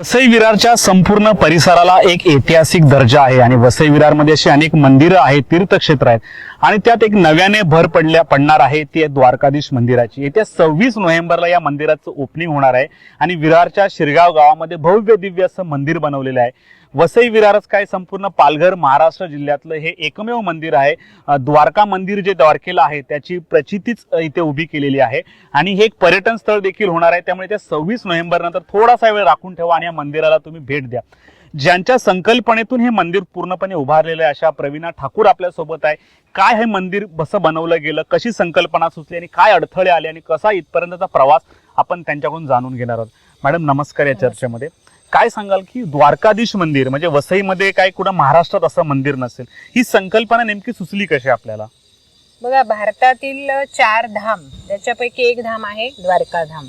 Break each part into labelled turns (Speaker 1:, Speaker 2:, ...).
Speaker 1: वसई विरारच्या संपूर्ण परिसराला एक ऐतिहासिक दर्जा आहे आणि वसई विरारमध्ये अशी अनेक मंदिरं आहेत तीर्थक्षेत्र आहेत आणि त्यात एक नव्याने भर पडल्या पडणार आहे ती आहे द्वारकाधीश मंदिराची. येत्या सव्वीस नोव्हेंबरला या मंदिराचं ओपनिंग होणार आहे आणि विरारच्या शिरगाव गावामध्ये भव्य दिव्य असं मंदिर बनवलेलं आहे. वसई विरारच काय संपूर्ण पालघर महाराष्ट्र जिल्ह्यातलं हे एकमेव मंदिर आहे. द्वारका मंदिर जे द्वारकेला आहे त्याची प्रचितीच इथे उभी केलेली आहे. आणि हे एक पर्यटन स्थळ देखील होणार आहे. त्यामुळे त्या सव्वीस नोव्हेंबर नंतर थोडासा वेळ राखून ठेवा आणि या मंदिराला तुम्ही भेट द्या. ज्यांच्या संकल्पनेतून हे मंदिर पूर्णपणे उभारलेलं आहे अशा प्रवीणा ठाकूर आपल्यासोबत आहे. काय हे मंदिर कसं बनवलं गेलं कशी संकल्पना सुचली आणि काय अडथळे आले आणि कसा इथपर्यंतचा प्रवास आपण त्यांच्याकडून जाणून घेणार आहोत. मॅडम नमस्कार या चर्चेमध्ये. काय सांगाल की द्वारकाधीश मंदिर म्हणजे वसईमध्ये काय कुठं महाराष्ट्रात असं मंदिर नसेल ही संकल्पना नेमकी सुचली कशी आपल्याला?
Speaker 2: बघा भारतातील चार धाम त्याच्यापैकी एक धाम आहे द्वारका धाम.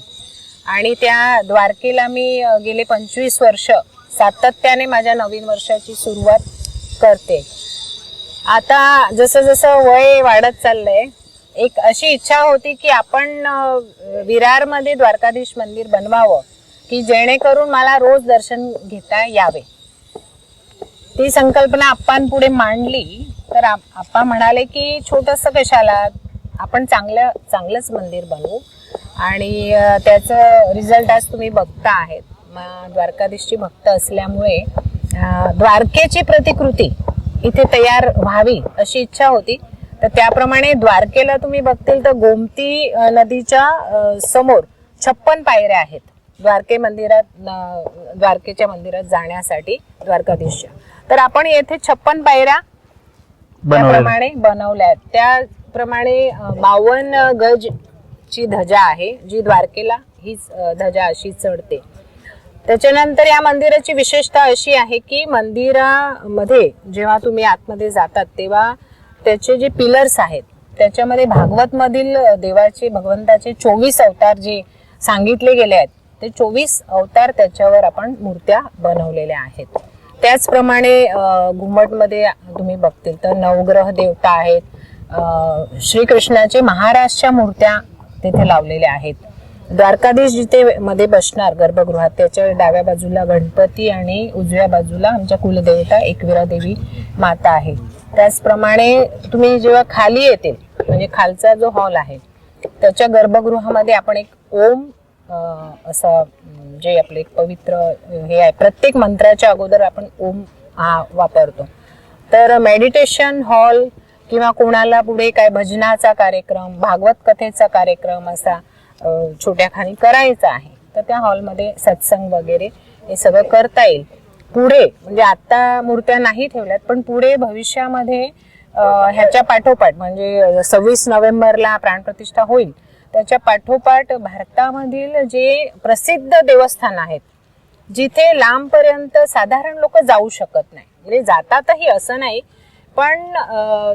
Speaker 2: आणि त्या द्वारकेला मी गेले पंचवीस वर्ष सातत्याने माझ्या नवीन वर्षाची सुरुवात करते. आता जसं जसं वय वाढत चाललंय एक अशी इच्छा होती की आपण विरारमध्ये द्वारकाधीश मंदिर बनवावं. की जेणेकरून मला रोज दर्शन घेता यावे. ती संकल्पना आप्पांपुढे मांडली तर आप्पा म्हणाले की छोटस कशाला? आपण चांगलं चांगलंच मंदिर बनवू. आणि त्याचं रिझल्ट आज तुम्ही बघता आहेत. द्वारकाधीशची भक्त असल्यामुळे द्वारकेची प्रतिकृती इथे तयार व्हावी अशी इच्छा होती. तर त्याप्रमाणे द्वारकेला तुम्ही बघतील तर गोमती नदीच्या समोर छप्पन पायऱ्या आहेत. द्वारके मंदिरात द्वारकेच्या मंदिरात जाण्यासाठी द्वारकाधीशच्या. तर आपण येथे छप्पन पायऱ्या त्याप्रमाणे बनवल्या त्याप्रमाणे बावन्न गज ची ध्वजा आहे जी द्वारकेला ही ध्वजा अशी चढते. त्याच्यानंतर या मंदिराची विशेषता अशी आहे की मंदिरामध्ये जेव्हा तुम्ही आतमध्ये जातात तेव्हा त्याचे जे पिलर्स आहेत त्याच्यामध्ये भागवत मधील देवाचे भगवंताचे चोवीस अवतार जे सांगितले गेले आहेत ते चोवीस अवतार त्याच्यावर आपण मूर्त्या बनवलेल्या आहेत. त्याचप्रमाणे घुमटमध्ये तुम्ही बघतील तर नवग्रह देवता आहेत. श्रीकृष्णाचे महाराजच्या मूर्त्या तिथे लावलेल्या आहेत. द्वारकाधीश जिथे मध्ये बसणार गर्भगृहात त्याच्या डाव्या बाजूला गणपती आणि उजव्या बाजूला आमच्या कुलदेवता एकविरा देवी माता आहे. त्याचप्रमाणे तुम्ही जेव्हा खाली येतील म्हणजे खालचा जो हॉल आहे त्याच्या गर्भगृहामध्ये आपण एक ओम असं जे म्हणजे आपले एक पवित्र हे आहे. प्रत्येक मंत्राच्या अगोदर आपण ओम हा वापरतो. तर मेडिटेशन हॉल किंवा कोणाला पुढे काय भजनाचा कार्यक्रम भागवत कथेचा कार्यक्रम असा छोट्या खाणी करायचा आहे तर त्या हॉलमध्ये सत्संग वगैरे हे सगळं करता येईल. पुढे म्हणजे आता मूर्त्या नाही ठेवल्यात पण पुढे भविष्यामध्ये ह्याच्या पाठोपाठ म्हणजे सव्वीस नोव्हेंबरला प्राणप्रतिष्ठा होईल त्याच्या पाठोपाठ भारतामधील जे प्रसिद्ध देवस्थान आहेत जिथे लांबपर्यंत साधारण लोक जाऊ शकत नाही. म्हणजे जातातही असं नाही पण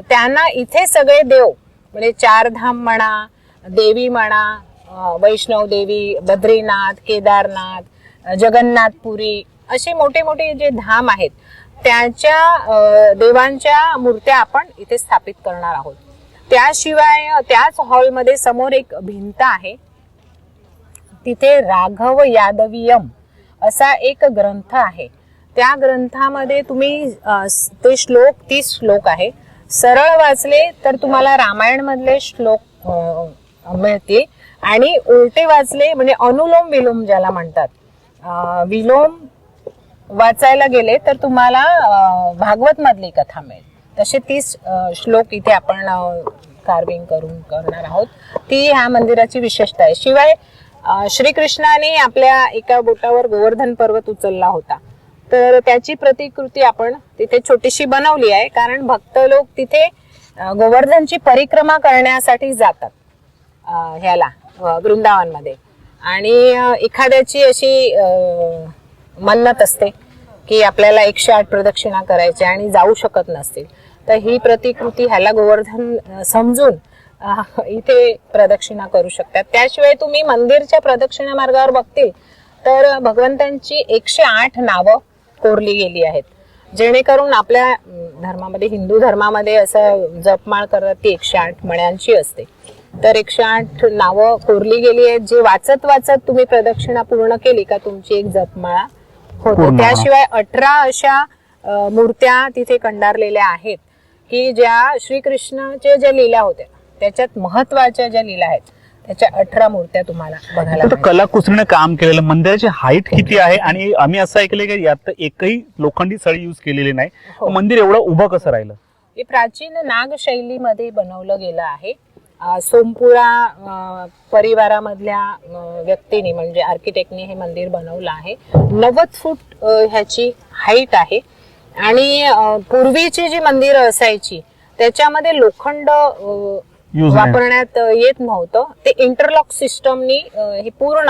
Speaker 2: त्यांना इथे सगळे देव म्हणजे चारधाम म्हणा देवी म्हणा वैष्णव देवी बद्रीनाथ केदारनाथ जगन्नाथपुरी असे मोठे मोठे जे धाम आहेत त्याच्या देवांच्या मूर्त्या आपण इथे स्थापित करणार आहोत. त्याशिवाय त्याच हॉलमध्ये समोर एक भिंत आहे. तिथे राघव यादवीयम असा एक ग्रंथ आहे. त्या ग्रंथामध्ये तुम्ही ते श्लोक तीस श्लोक आहे. सरळ वाचले तर तुम्हाला रामायण मधले श्लोक मिळतील. आणि उलटे वाचले म्हणजे अनुलोम विलोम ज्याला म्हणतात. विलोम वाचायला गेले तर तुम्हाला भागवत मधली कथा मिळेल. तसे तीस श्लोक इथे आपण कार्विंग करून करणार आहोत. ती ह्या मंदिराची विशेषता आहे. शिवाय श्रीकृष्णाने आपल्या एका बोटावर गोवर्धन पर्वत उचलला होता. तर त्याची प्रतिकृती आपण तिथे छोटीशी बनवली आहे. कारण भक्त लोक तिथे गोवर्धनची परिक्रमा करण्यासाठी जातात ह्याला वृंदावनमध्ये. आणि एखाद्याची अशी मन्नत असते की आपल्याला एकशे आठ प्रदक्षिणा करायची आणि जाऊ शकत नसतील. तर ही प्रतिकृती ह्याला गोवर्धन समजून इथे प्रदक्षिणा करू शकतात. त्याशिवाय तुम्ही मंदिरच्या प्रदक्षिणा मार्गावर बघतील तर भगवंतांची एकशे आठ नावं कोरली गेली आहेत. जेणेकरून आपल्या धर्मामध्ये हिंदू धर्मामध्ये असं जपमाळ करत ती एकशे आठ मण्यांची असते. तर एकशे आठ नावं कोरली गेली आहेत. जे वाचत वाचत तुम्ही प्रदक्षिणा पूर्ण केली का तुमची एक जपमाळा होतं. त्याशिवाय अठरा अशा मूर्त्या तिथे कंडारलेल्या आहेत. की ज्या श्रीकृष्णाच्या ज्या लीला होत्या त्याच्यात महत्त्वाच्या ज्या लीला आहेत त्याच्या अठरा मूर्त्या तुम्हाला बघायला
Speaker 1: तर
Speaker 2: मिळतील.
Speaker 1: कलाकुसरीने काम केलेलं मंदिराची हाईट किती आहे? आणि आम्ही असं ऐकलंय की यात एकही लोखंडी सळी युज केलेली नाही.
Speaker 2: हो.
Speaker 1: मंदिर एवढं उभं कसं राहिलं?
Speaker 2: हे प्राचीन नाग शैलीमध्ये बनवलं गेलं आहे. सोमपुरा परिवारामधल्या व्यक्तीने म्हणजे आर्किटेक्टने हे मंदिर बनवलं आहे. नव्वद फूट ह्याची हाईट आहे. आणि अ, पूर्वीची जी मंदिरं असायची त्याच्यामध्ये लोखंड अ,
Speaker 1: Use नाही.
Speaker 2: वापरण्यात अ, येत नव्हतं. ते इंटरलॉक सिस्टमनी हे पूर्ण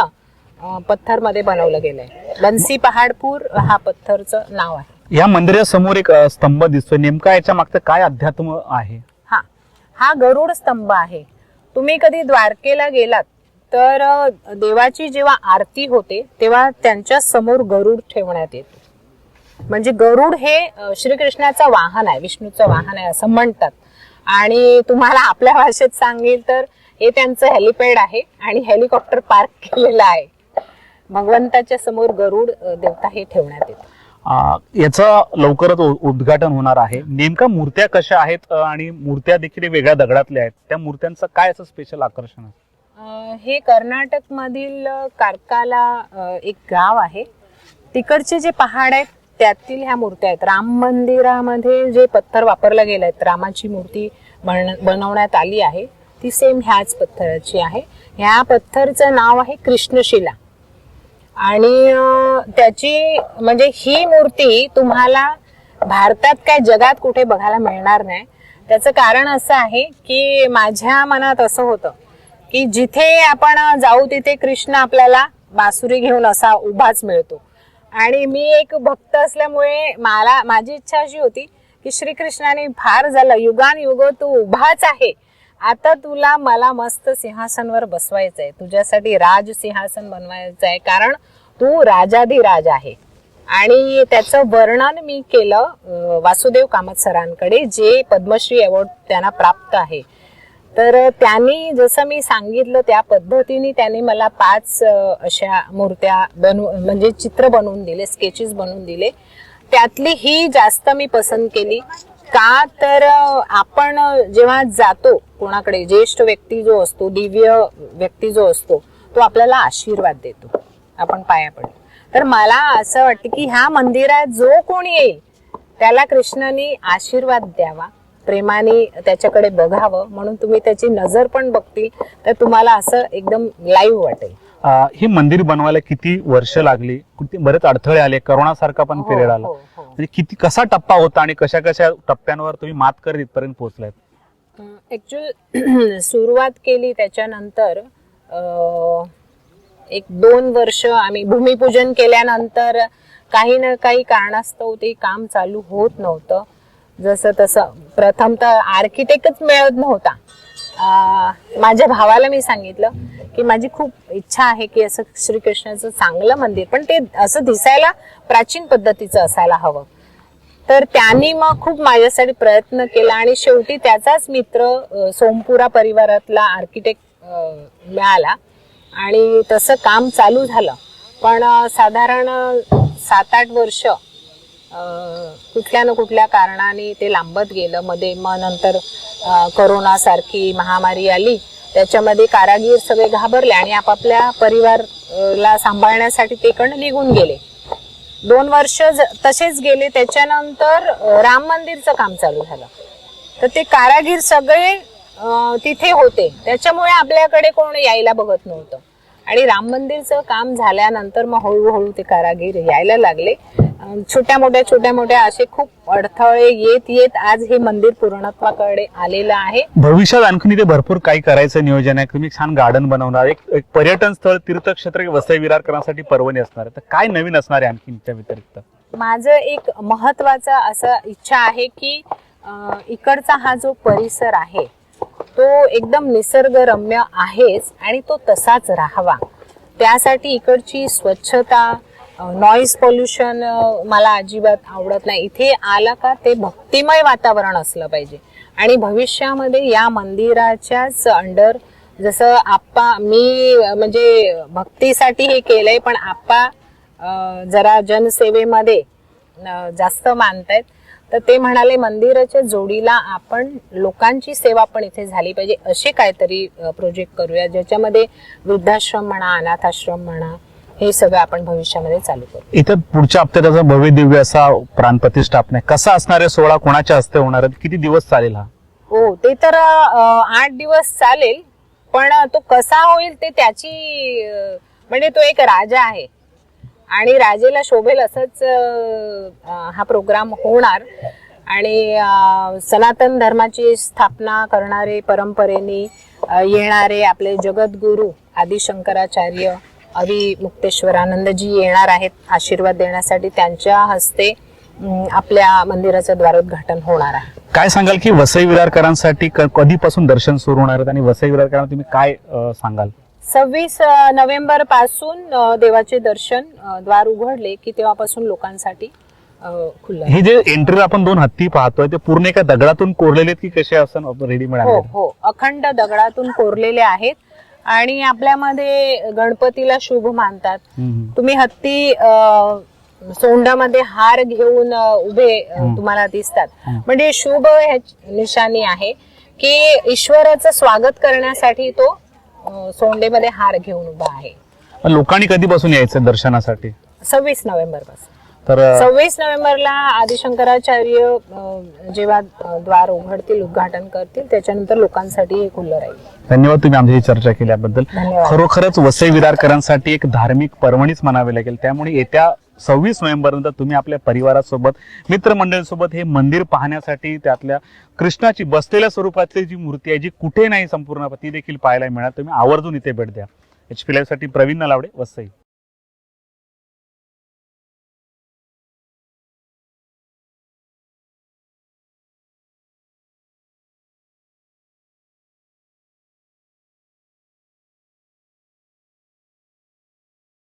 Speaker 2: अ, पत्थरमध्ये बनवलं गेलंय. बन्सी पहाडपूर हा पत्थरचं नाव आहे.
Speaker 1: या मंदिराच्या समोर एक अ, स्तंभ दिसतोय. नेमका याच्या मागचं काय अध्यात्म आहे?
Speaker 2: हा. हा गरुड स्तंभ आहे. तुम्ही कधी द्वारकेला गेलात तर अ, देवाची जेव्हा आरती होते तेव्हा त्यांच्यासमोर गरुड ठेवण्यात येतो. म्हणजे गरुड हे श्रीकृष्णाचं वाहन आहे विष्णूचं वाहन आहे असं म्हणतात. आणि तुम्हाला आपल्या भाषेत सांगेल तर हे त्यांचं हेलिपॅड आहे आणि हेलिकॉप्टर पार्क केलेलं आहे. भगवंताच्या समोर गरुड देवता हे ठेवण्यात येतं.
Speaker 1: याचं लवकरच उद्घाटन होणार आहे. नेमका मूर्त्या कशा आहेत आणि मूर्त्या देखील वेगळ्या दगडातल्या आहेत. त्या मूर्त्यांचं काय असं स्पेशल आकर्षण आहे?
Speaker 2: हे कर्नाटक मधील कारकाला एक गाव आहे. तिकडचे जे पहाड आहेत त्यातील ह्या मूर्त्या आहेत. राम मंदिरामध्ये जे पत्थर वापरलं गेलं आहेत रामाची मूर्ती बन बनवण्यात आली आहे ती सेम ह्याच पत्थराची आहे. ह्या पत्थरचं नाव आहे कृष्णशिला. आणि त्याची म्हणजे ही मूर्ती तुम्हाला भारतात काय जगात कुठे बघायला मिळणार नाही. त्याचं कारण असं आहे की माझ्या मनात असं होतं की जिथे आपण जाऊ तिथे कृष्ण आपल्याला बासुरी घेऊन असा उभाच मिळतो. आणि मी एक भक्त असल्यामुळे मला माझी इच्छा अशी होती की श्रीकृष्णाने फार झालं. युगान युग तू उभाच आहे. आता तुला मला मस्त सिंहासनवर बसवायचं आहे तुझ्यासाठी राज सिंहासन बनवायचं आहे कारण तू राजाधिराज आहे. आणि त्याचं वर्णन मी केलं वासुदेव कामत सरांकडे जे पद्मश्री अवॉर्ड त्यांना प्राप्त आहे. तर त्यांनी जसं मी सांगितलं त्या पद्धतीने त्याने मला पाच अशा मूर्त्या बनवू म्हणजे चित्र बनवून दिले स्केचेस बनवून दिले. त्यातली ही जास्त मी पसंत केली. का तर आपण जेव्हा जातो कोणाकडे ज्येष्ठ व्यक्ती जो असतो दिव्य व्यक्ती जो असतो तो आपल्याला आशीर्वाद देतो. आपण पाया पडतो तर मला असं वाटतं की ह्या मंदिरात जो कोणी येईल त्याला कृष्णाने आशीर्वाद द्यावा. प्रेमाने त्याच्याकडे बघावं म्हणून तुम्ही त्याची नजर पण बघतील तर तुम्हाला असं एकदम लाईव्ह वाटेल.
Speaker 1: हे मंदिर बनवायला किती वर्ष लागली? किती बरेच अडथळे आले करोना सारखा पण
Speaker 2: हो,
Speaker 1: पिरियड आला.
Speaker 2: हो, हो.
Speaker 1: म्हणजे किती कसा टप्पा होता आणि कशा कशा टप्प्यांवर तुम्ही मात करत इथपर्यंत पोहोचलायत?
Speaker 2: ऍक्च्युअल सुरुवात केली त्याच्यानंतर एक दोन वर्ष आम्ही भूमिपूजन केल्यानंतर काही ना काही कारणास्तव ते काम चालू होत नव्हतं. जसं तसं. प्रथम तर आर्किटेक्टच मिळत नव्हता. माझ्या भावाला मी सांगितलं की माझी खूप इच्छा आहे की असं श्रीकृष्णाचं चांगलं मंदिर पण ते असं दिसायला प्राचीन पद्धतीचं असायला हवं. तर त्यांनी मग खूप माझ्यासाठी प्रयत्न केला आणि शेवटी त्याचाच मित्र सोमपुरा परिवारातला आर्किटेक्ट मिळाला. आणि तसं काम चालू झालं. पण साधारण सात आठ वर्ष कुठल्या ना कुठल्या कारणाने ते लांबत गेलं. मध्ये मग नंतर करोना सारखी महामारी आली. त्याच्यामध्ये कारागीर सगळे घाबरले आणि आपापल्या परिवारला सांभाळण्यासाठी ते कडे निघून गेले. दोन वर्ष ज- तसेच गेले. त्याच्यानंतर राम मंदिरचं काम चालू झालं. तर ते कारागीर सगळे तिथे होते. त्याच्यामुळे आपल्याकडे कोण यायला बघत नव्हतं. आणि राम मंदिरचं काम झाल्यानंतर मग हळूहळू ते कारागीर यायला लागले. छोट्या मोठ्या छोट्या मोठ्या असे खूप अडथळे येत येत आज हे मंदिर पूर्णत्वाकडे आलेलं आहे.
Speaker 1: भविष्यात आणखी इथे भरपूर काही करायचं नियोजन आहे. तुम्ही छान गार्डन बनवणार एक एक पर्यटन स्थळ तीर्थक्षेत्र वसई विरार करण्यासाठी परवणी असणार आहे. तर काय नवीन असणार आहे आणखी त्या व्यतिरिक्त?
Speaker 2: माझं एक महत्त्वाचा असं इच्छा आहे की इकडचा हा जो परिसर आहे तो एकदम निसर्गरम्य आहेच आणि तो तसाच राहावा. त्यासाठी इकडची स्वच्छता नॉईज पोल्युशन मला अजिबात आवडत नाही. इथे आला का ते भक्तिमय वातावरण असलं पाहिजे. आणि भविष्यामध्ये या मंदिराच्याच अंडर जसं आप्पा मी म्हणजे भक्तीसाठी हे केलंय पण आप्पा जरा जनसेवेमध्ये जास्त मानतायत. तर ते म्हणाले मंदिराच्या जोडीला आपण लोकांची सेवा पण इथे झाली पाहिजे. असे काहीतरी प्रोजेक्ट करूया ज्याच्यामध्ये वृद्धाश्रम म्हणा अनाथाश्रम म्हणा हे सगळं आपण भविष्यामध्ये चालू करू.
Speaker 1: इथं पुढच्या हप्त्यात असा भव्य दिव्य असा प्राण प्रतिष्ठापना आहे. कसा असणार आहे सोहळा? कोणाच्या हस्ते होणार आहे? किती दिवस चालेल हा?
Speaker 2: हो ते तर आठ दिवस चालेल पण तो कसा होईल ते त्याची म्हणजे तो एक राजा आहे. आणि राजेला शोभेल असंच हा प्रोग्राम होणार. आणि सनातन धर्माची स्थापना करणारे परंपरेने येणारे आपले जगद्गुरु आदि शंकराचार्य अवि मुक्तेश्वरानंदजी येणार आहेत आशीर्वाद देण्यासाठी. त्यांच्या हस्ते आपल्या मंदिराचं द्वारोद्घाटन होणार आहे.
Speaker 1: काय सांगाल की वसई विरारकरांसाठी क- कधीपासून दर्शन सुरू होणार आहेत आणि वसई विरारकरांना तुम्ही काय सांगाल?
Speaker 2: सव्वीस नोव्हेंबरपासून देवाचे दर्शन द्वार उघडले की तेव्हापासून लोकांसाठी खुलं.
Speaker 1: हे जे एंट्री आपण दोन हत्ती पाहतोय ते पूर्ण एका दगडातून कोरलेले आहेत की कसे असं रेडीमेड
Speaker 2: हो हो. अखंड दगडातून कोरलेले आहेत. आणि आपल्यामध्ये गणपतीला शुभ मानतात. तुम्ही हत्ती सोंडामध्ये हार घेऊन उभे. तुम्हाला दिसतात. म्हणजे शुभ निशाणी आहे की ईश्वराचं स्वागत करण्यासाठी तो सोंडेमध्ये हार घेऊन उभा आहे
Speaker 1: लोकांनी कधीपासून यायचं दर्शनासाठी
Speaker 2: सव्वीस नोव्हेंबरपासून
Speaker 1: तर
Speaker 2: सव्वीस नोव्हेंबरला आदिशंकराचार्य जेव्हा द्वार उघडतील उद्घाटन करतील त्याच्यानंतर लोकांसाठी हे खुल्लं राहील.
Speaker 1: धन्यवाद तुम्ही आमची चर्चा केल्याबद्दल. खरोखरच वसई विरारकरांसाठी एक धार्मिक पर्वणीच म्हणावी लागेल. त्यामुळे येत्या सव्वीस नोव्हेंबर नंतर तुम्ही आपल्या परिवारासोबत मित्रमंडळीसोबत हे मंदिर पाहण्यासाठी त्यातल्या कृष्णाची बसलेल्या स्वरूपातली जी मूर्ती आहे जी कुठे नाही संपूर्ण ती देखील पाहायला मिळणार. तुम्ही आवर्जून इथे भेट द्या. एच पी साठी प्रवीण नलावडे वसई.